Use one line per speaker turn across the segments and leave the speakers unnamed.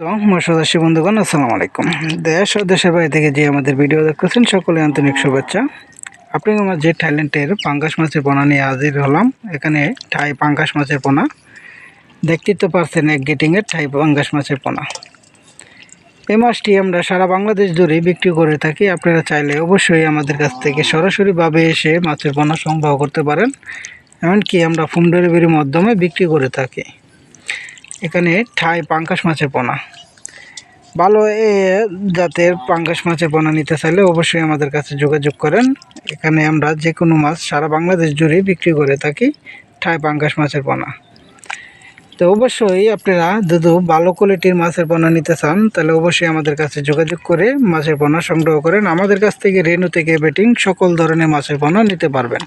তো মশাদাসী বন্ধুগণ, আসসালামু আলাইকুম। দেশ ও দেশের বাইরে থেকে যে আমাদের ভিডিও দেখতেছেন, সকলে আন্তরিক শুভেচ্ছা। আপনি আমার যে থাইল্যান্ডের পাঙ্গাস মাছের পোনা নিয়ে হাজির হলাম, এখানে ঠাই পাঙ্গাস মাছের পোনা। দেখতেই তো পারছেন এক গেটিংয়ের ঠাই পাঙ্গাস মাছের পোনা। এই মাছটি আমরা সারা বাংলাদেশ জুড়ে বিক্রি করে থাকি। আপনারা চাইলে অবশ্যই আমাদের কাছ থেকে সরাসরিভাবে এসে মাছের পোনা সংগ্রহ করতে পারেন। এমনকি আমরা হোম ডেলিভারির মাধ্যমে বিক্রি করে থাকি। এখানে ঠাই পাঙ্কাশ মাছের পোনা। ভালো এ জাতের পাঙ্কাশ মাছের পোনা নিতে চাইলে অবশ্যই আমাদের কাছে যোগাযোগ করেন। এখানে আমরা যে কোনো মাছ সারা বাংলাদেশ জুড়ে বিক্রি করে থাকি ঠাই পাঙ্কাশ মাছের পোনা। তো অবশ্যই আপনারা যদি ভালো কোয়ালিটির মাছের পোনা নিতে চান, তাহলে অবশ্যই আমাদের কাছে যোগাযোগ করে মাছের পোনা সংগ্রহ করেন। আমাদের কাছ থেকে রেনু থেকে বেটিং সকল ধরনের মাছের পোনা নিতে পারবেন।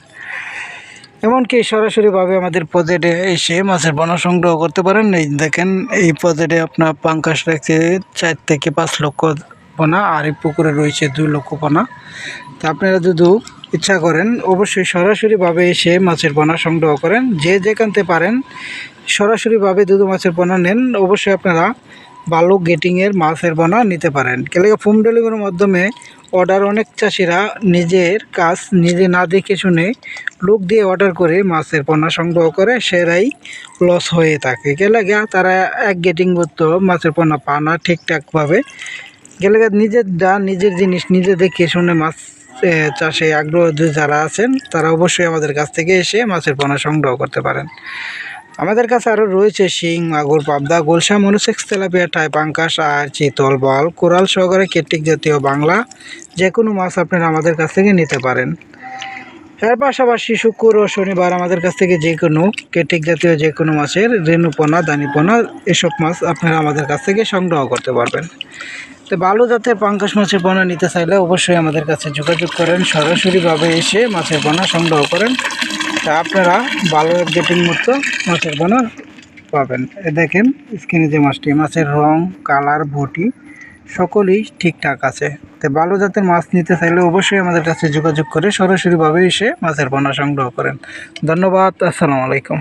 এমনকি সরাসরিভাবে আমাদের প্রজেক্টে এসে মাছের পোনা সংগ্রহ করতে পারেন। এই দেখেন, এই প্রজেক্টে আপনার পাঙ্কাশ রাখছে চার থেকে পাঁচ লক্ষ পোনা, আর এই পুকুরে রয়েছে দুই লক্ষ পোনা। তো আপনারা যদি ইচ্ছা করেন, অবশ্যই সরাসরিভাবে এসে মাছের পোনা সংগ্রহ করেন। যে যেখানতে পারেন, সরাসরিভাবে দুধ মাছের পোনা নেন, অবশ্যই আপনারা ভালো গেটিংয়ের মাছের পোনা নিতে পারেন। কেলে হোম ডেলিভারির মাধ্যমে অর্ডার অনেক চাষিরা নিজের কাজ নিজে না দেখে শুনে লোক দিয়ে অর্ডার করে মাছের পোনা সংগ্রহ করে, সেরাই লস হয়ে থাকে। গেলে গিয়া তারা এক গেটিং করতো, মাছের পোনা পা না ঠিকঠাকভাবে। গেলে গিয়া নিজের যা নিজের জিনিস নিজে দেখে শুনে মাছ চাষে আগ্রহ যারা আছেন, তারা অবশ্যই আমাদের কাছ থেকে এসে মাছের পোনা সংগ্রহ করতে পারেন। আমাদের কাছে আরও রয়েছে শিং, মাগুর, পাবদা গোলসা মনুসেক্স, তেলাপিয়া টাই পাঙ্কাস আর চিতল বল, কোরাল সহকারে কেটিক জাতীয় বাংলা। যে কোনো মাছ আপনারা আমাদের কাছ থেকে নিতে পারেন। এর পাশাপাশি শুক্র ও শনিবার আমাদের কাছ থেকে যে কোনো কেটিক জাতীয় যে কোনো মাছের রেণুপোনা, দানিপোনা, এসব মাছ আপনারা আমাদের কাছ থেকে সংগ্রহ করতে পারবেন। তো ভালো জাতের পাঙ্কাশ মাছের পোনা নিতে চাইলে অবশ্যই আমাদের কাছে যোগাযোগ করেন। সরাসরিভাবে এসে মাছের পোনা সংগ্রহ করেন। তা আপনারা ভালো গেটিং মতো মাছের পোনা পাবেন। এ দেখেন স্ক্রিনে যে মাছটি, মাছের রং, কালার, বটি সকলেই ঠিকঠাক আছে। তো ভালো জাতের মাছ নিতে চাইলে অবশ্যই আমাদের কাছে যোগাযোগ করে সরাসরিভাবে এসে মাছের পোনা সংগ্রহ করেন। ধন্যবাদ, আসসালামু আলাইকুম।